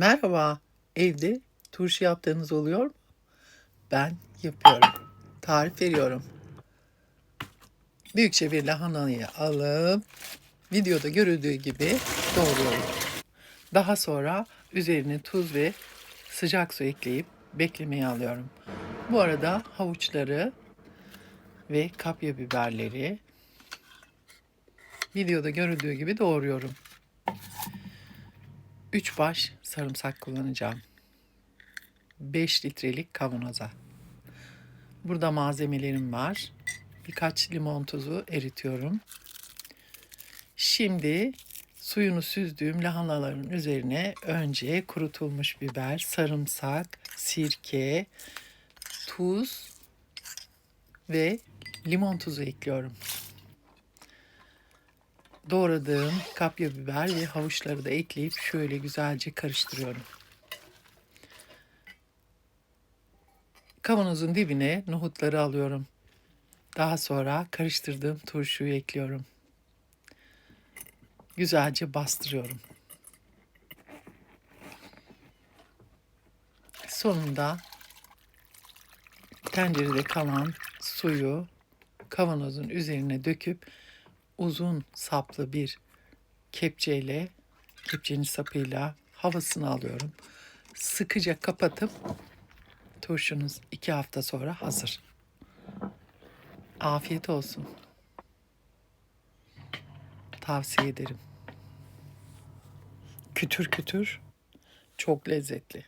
Merhaba, evde turşu yaptığınız oluyor mu? Ben yapıyorum. Tarif veriyorum. Büyükçe bir lahanayı alıp videoda görüldüğü gibi doğruyorum. Daha sonra üzerine tuz ve sıcak su ekleyip beklemeye alıyorum. Bu arada havuçları ve kapya biberleri videoda görüldüğü gibi doğruyorum. 3 baş sarımsak kullanacağım. 5 litrelik kavanoza. Burada malzemelerim var. Birkaç limon tuzu eritiyorum. Şimdi suyunu süzdüğüm lahanaların üzerine önce kurutulmuş biber, sarımsak, sirke, tuz ve limon tuzu ekliyorum. Doğradığım kapya biber ve havuçları da ekleyip şöyle güzelce karıştırıyorum. Kavanozun dibine nohutları alıyorum. Daha sonra karıştırdığım turşuyu ekliyorum. Güzelce bastırıyorum. Sonunda tencerede kalan suyu kavanozun üzerine döküp uzun saplı bir kepçeyle, kepçenin sapıyla havasını alıyorum. Sıkıca kapatıp turşunuz iki hafta sonra hazır. Afiyet olsun. Tavsiye ederim. Kütür kütür, çok lezzetli.